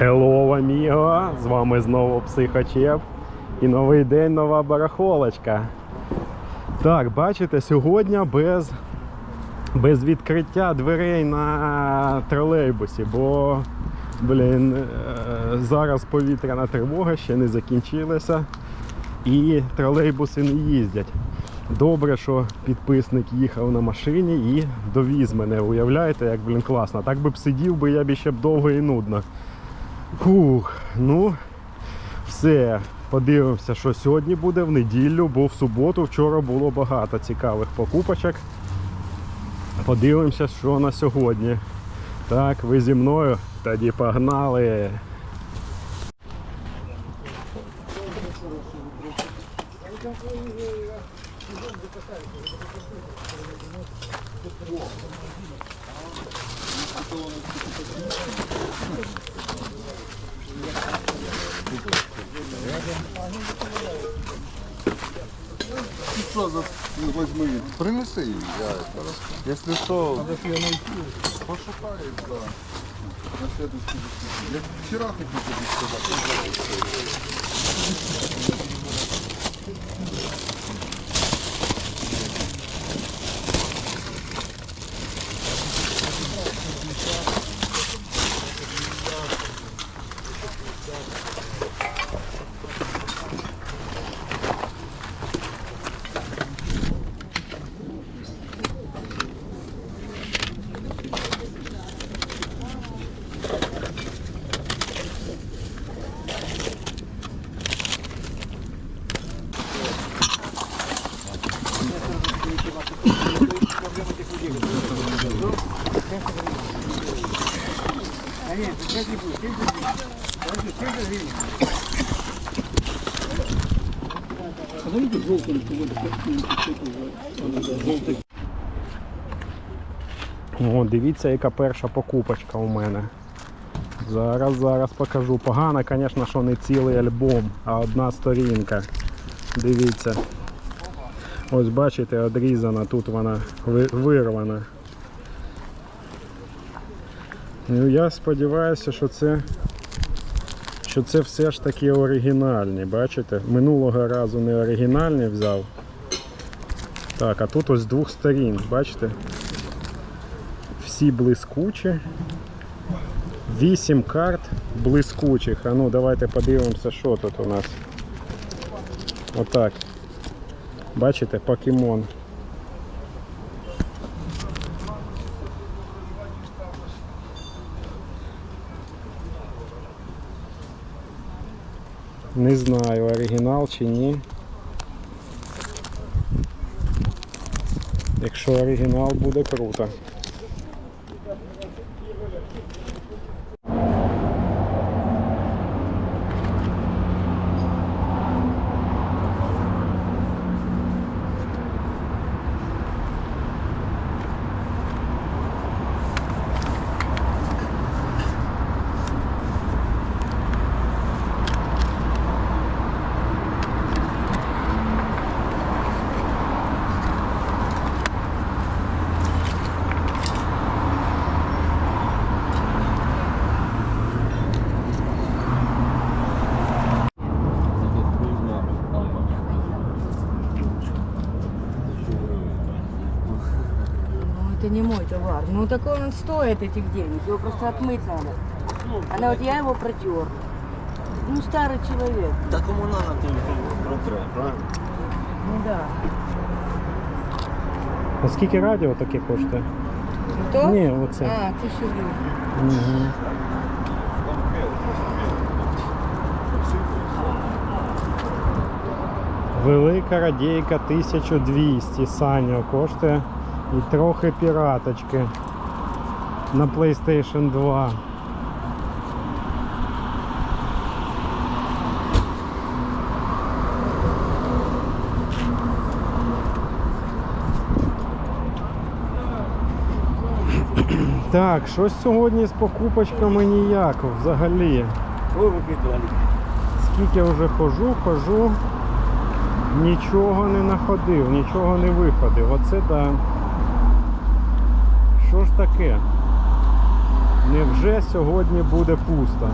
Hello, amigo! З вами знову Психочеп. І новий день, нова барахолочка. Так, бачите, сьогодні без, без відкриття дверей на тролейбусі, бо блін, е, зараз повітряна тривога ще не закінчилася і тролейбуси не їздять. Добре, що підписник їхав на машині і довіз мене. Уявляєте, як блін класно. Так би б сидів би я б ще б довго і нудно. Фух, ну все. Подивимося, що сьогодні буде в неділю, бо в суботу вчора було багато цікавих покупочок. Подивимося, що на сьогодні. Так, ви зі мною? Тоді погнали. Що за ну, возьми? Принеси їм, я это. Якщо що, пошукаєш, да. На следующий день. Я вчора хотів тобі сказати. О, дивіться, яка перша покупочка у мене. Зараз, зараз покажу. Погано, звісно, що не цілий альбом, а одна сторінка. Дивіться. Ось бачите, одрізана, тут вона вирвана. Ну, я сподіваюся, що це, що це все ж таки оригінальні. Бачите? Минулого разу не оригінальні взяв. Так, а тут ось з двох сторін, бачите? всі блискучі. 8 карт блискучих. А ну давайте подивимося, що тут у нас. Отак. Бачите, покемон. Не знаю, оригінал чи ні. Якщо оригінал буде круто. Ну, это не мой товар. Ну, такой он стоит этих денег. Его просто отмыть надо. А вот я его протер. Ну, старый человек. Та кому надо, то протре, правильно? Ну, да. А скільки радіо таке коштує? То? Ні, оце. А, тысячу рублей. Угу. Велика радійка 1200 Саня коштує і трохи піраточки на PlayStation 2. Так, щось сьогодні з покупочками ніяк взагалі. Скільки вже хожу, хожу, нічого не находив, нічого не виходив. Оце да. Що ж таке? Невже сьогодні буде пусто?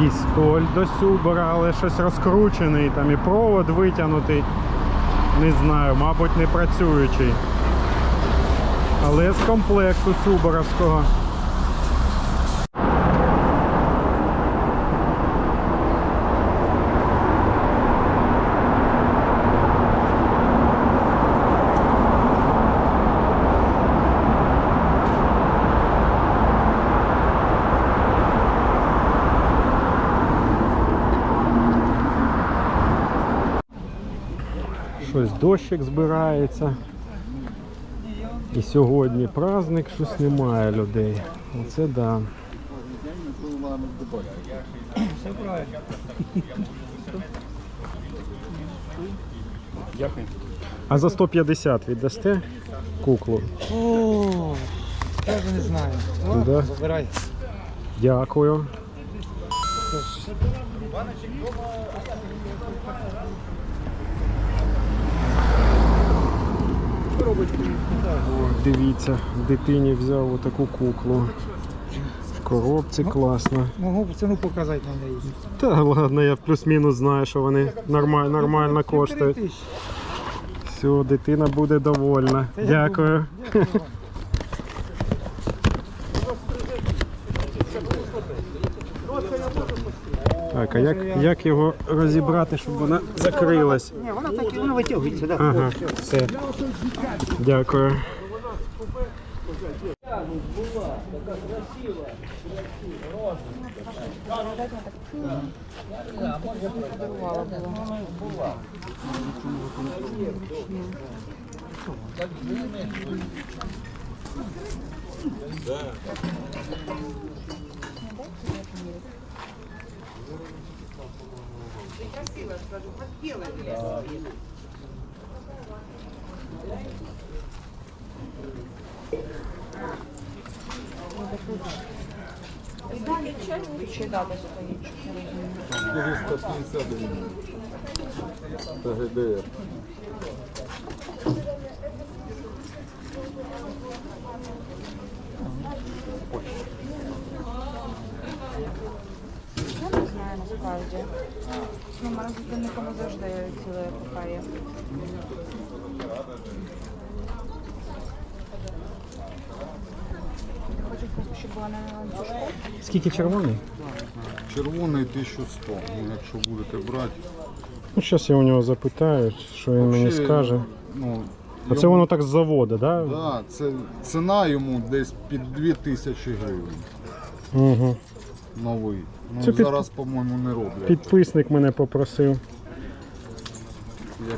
Пістоль до сюбера, але щось розкручений, там і провод витягнутий. Не знаю, мабуть, не працюючий. Але з комплекту сюберовського. Щось дощик збирається. І сьогодні праздник, щось немає людей. Оце да. Дякую. А за 150 віддасте куклу? О, я вже не знаю. Ладно, Да. забирай. Дякую. О, дивіться, дитині взяв отаку куклу. В коробці класно. Могу ціну показати на неї. Та ладно, я плюс-мінус знаю, що вони нормально, нормально коштують. Все, дитина буде довольна. Дякую. Дякую вам. Так, а як, як його розібрати, щоб вона закрилась? Ні, вона так і вона витягується, да. Ага, все. Дякую. ТГДР. Я не знаю насправді. Ну, мене з годинниками завжди ціле епопея. Ти просто, щоб була на ланцюжку? Скільки червоний? Червоний 1100. Ну, якщо будете брати. Ну, зараз я у нього запитаю, що він мені Вообще, скаже. Ну, А це йому- воно так з заводу, так? Да? Да, це ціна йому десь під 2000 гривень. Угу. Новий. Ну, Це під- зараз, по-моєму, не роблять. Підписник мене попросив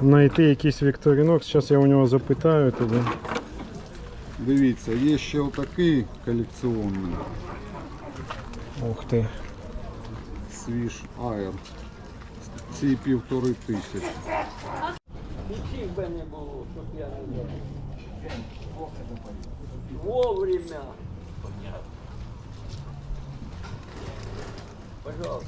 знайти якийсь вікторінок. Зараз я у нього запитаю тоді. Дивіться, є ще отакий колекціонний Ух ти. свіж Air. Ці півтори тисячі. Вовремя. Пожалуйста.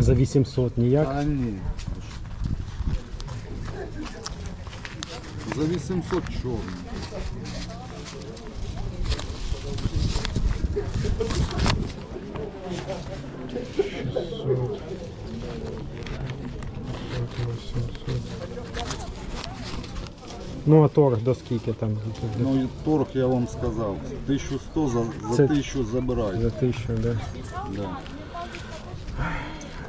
За 800 ніяк? А ні. За 800 чорний. Ну а торг до скільки там? Ну і торг я вам сказав. 1100 за, за Це- 1000 забирайте. За тисячу, да. Да.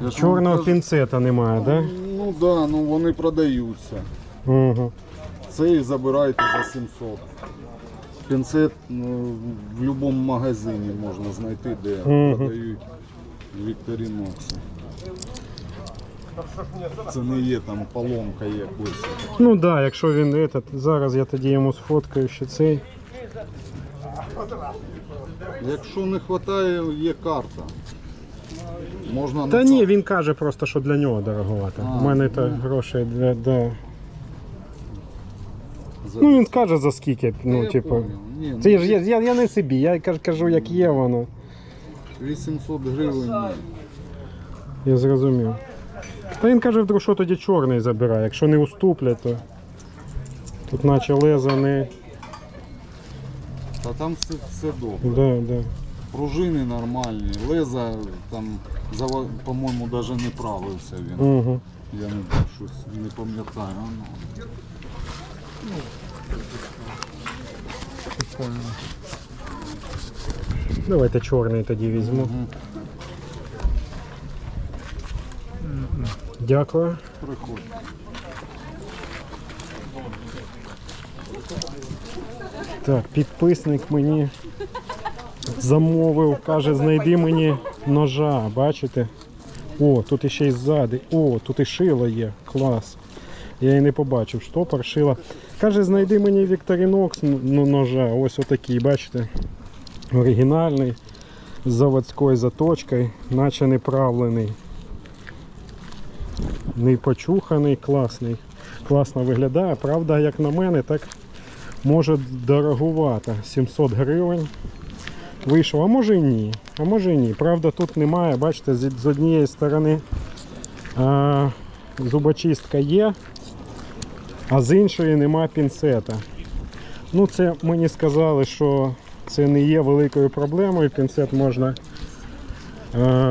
Я ж вам Чорного кажу, пінцета немає, да? Ну да, ну вони продаються. Угу. Цей забирайте за 700. Пінцет ну, в будь-якому магазині можна знайти, де Мгм. продають Вікторінокси. Це не є там поломка якось. Ну так, да, якщо він этот, зараз я тоді йому сфоткаю ще цей. Якщо не вистачає, є карта. Можна Та ні, він каже просто, що для нього дороговато. У мене то грошей для. Да. За- Ну він скаже за скільки. Ну, я типу. Ні, ну, ж я, я, я не собі, я кажу, як є воно. 800 гривень. Я зрозумів. Та він каже, вдруг, що тоді чорний забирає. Якщо не уступлять, то тут наче леза не. Та там все, все добре. Да, да. Пружини нормальні, леза там, зава- по-моєму, навіть не правився він. Угу. Я не щось не пам'ятаю. Ну. Давайте чорний тоді візьму. Мгм. Дякую. Приходь. Так, підписник мені замовив, каже, знайди мені ножа, бачите? О, тут іще й ззади. О, тут і шило є. Клас. Я і не побачив. Штопор, шило. Каже, знайди мені ну, ножа. Ось отакий, бачите? Оригінальний. З заводською заточкою, наче не правлений. Не почуханий, класний. Класно виглядає. Правда, як на мене, так може дорогувато. 700 гривень. Вийшов, а може і ні. А може і ні. Правда, тут немає, бачите, з, однієї сторони а, зубочистка є, а з іншої нема пінцета. Ну, це мені сказали, що це не є великою проблемою. Пінцет можна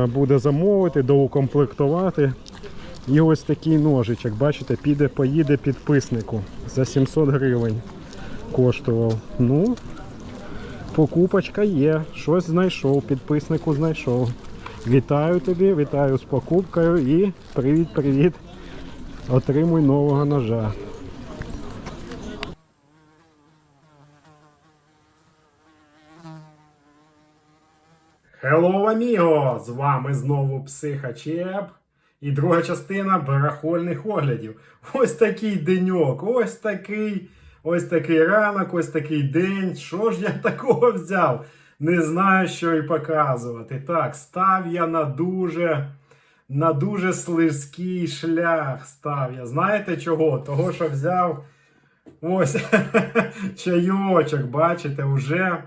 буде замовити, доукомплектувати. І ось такий ножичок, бачите, піде, поїде підписнику за 700 гривень коштував. Ну, покупочка є. Щось знайшов, підписнику знайшов. Вітаю тобі, вітаю з покупкою і привіт-привіт. Отримуй нового ножа. Hello, amigo! З вами знову Психачеп. І друга частина барахольних оглядів. Ось такий деньок, ось такий, ось такий ранок, ось такий день. Що ж я такого взяв? Не знаю, що і показувати. Так, став я на дуже, на дуже слизький шлях. Став я. Знаєте чого? Того, що взяв ось чайочок, бачите, вже.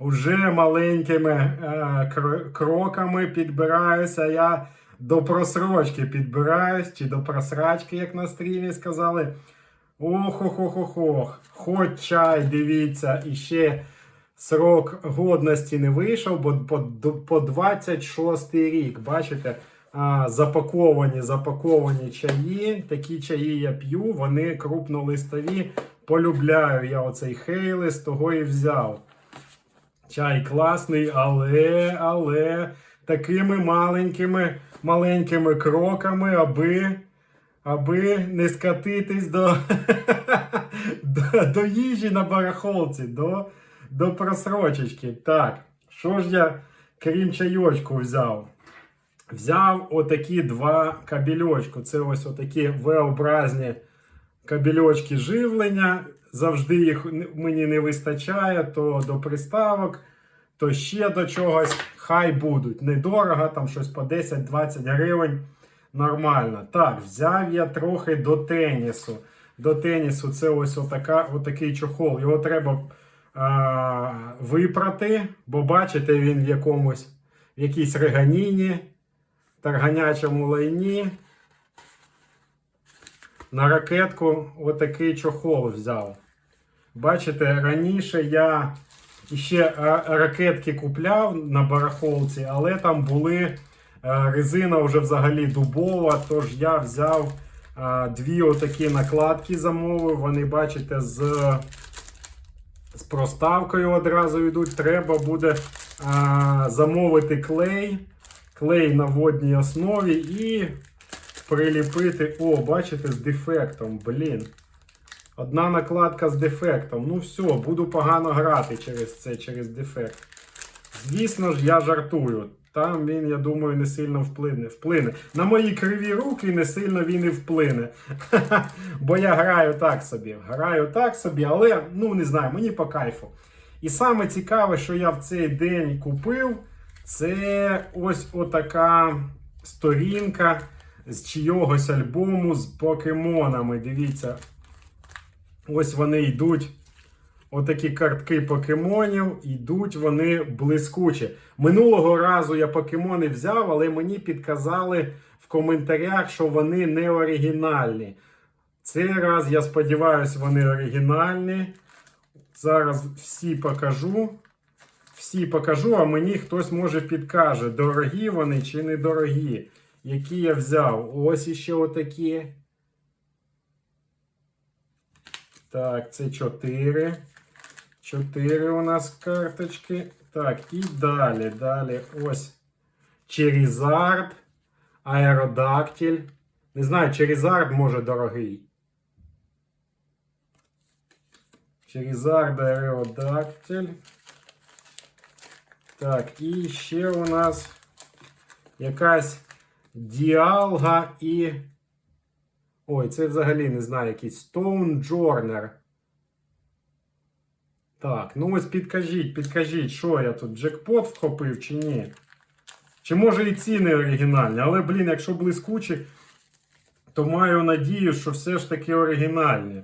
Уже маленькими е, кроками підбираюся я до просрочки підбираюсь, чи до просрачки, як на стрімі сказали. ох ох ох ох ох Хоч чай, дивіться, і ще срок годності не вийшов, бо по, по 26 рік. Бачите, а, запаковані, запаковані чаї. Такі чаї я п'ю, вони крупнолистові. Полюбляю я оцей хейлис, того і взяв. Чай класний, але, але такими маленькими, маленькими кроками, аби, аби не скатитись до, до, до їжі на барахолці, до, до просрочечки. Так, що ж я, крім чайочку, взяв? Взяв отакі два кабельочку. Це ось отакі V-образні кабельочки живлення. Завжди їх мені не вистачає, то до приставок, то ще до чогось. Хай будуть. Недорого, там щось по 10-20 гривень. Нормально. Так, взяв я трохи до тенісу. До тенісу це ось отака, отакий чохол. Його треба а, випрати, бо бачите, він в якомусь в якійсь реганіні, тарганячому лайні. На ракетку отакий чохол взяв. Бачите, раніше я ще ракетки купляв на барахолці, але там були е, резина вже взагалі дубова. Тож я взяв е, дві отакі накладки, замовив. Вони, бачите, з, з проставкою одразу йдуть. Треба буде е, замовити клей, клей на водній основі і приліпити. О, бачите, з дефектом. Блін. Одна накладка з дефектом. Ну все, буду погано грати через це, через дефект. Звісно ж, я жартую. Там він, я думаю, не сильно вплине. Вплине. На мої криві руки не сильно він і вплине. Бо я граю так собі. Граю так собі, але ну не знаю, мені по кайфу. І саме цікаве, що я в цей день купив, це ось отака сторінка з чийогось альбому з покемонами. Дивіться, ось вони йдуть. Отакі картки покемонів, йдуть вони блискучі. Минулого разу я покемони взяв, але мені підказали в коментарях, що вони не оригінальні. Цей раз, я сподіваюся, вони оригінальні. Зараз всі покажу. Всі покажу, а мені хтось може підкаже, дорогі вони чи недорогі. Які я взяв. Ось іще отакі. Так, це 4. 4 у нас карточки. Так, і далі. Далі ось Черізард, Аеродактиль. Не знаю, Черізард може дорогий. Черізард, Аеродактиль. Так, і ще у нас якась Діалга і. Ой, це взагалі не знаю, якийсь Stone Journer. Так, ну ось підкажіть, підкажіть, що я тут джекпот вхопив чи ні? Чи може і ціни оригінальні, але, блін, якщо блискучі, то маю надію, що все ж таки оригінальні.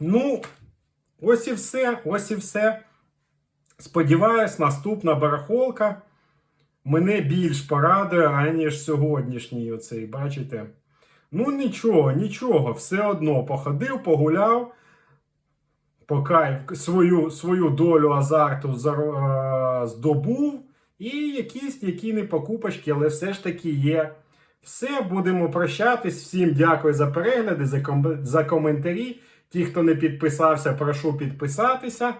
Ну, ось і все, ось і все. Сподіваюсь, наступна барахолка мене більш порадує, аніж сьогоднішній оцей, бачите? Ну, нічого, нічого, все одно походив, погуляв, поки свою, свою долю азарту е, здобув, і якісь які не покупочки, але все ж таки є. Все, будемо прощатись. Всім дякую за перегляди, за, ком- за коментарі. Ті, хто не підписався, прошу підписатися.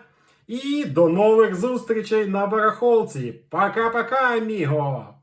І до нових зустрічей на барахолці. Пока-пока, аміго!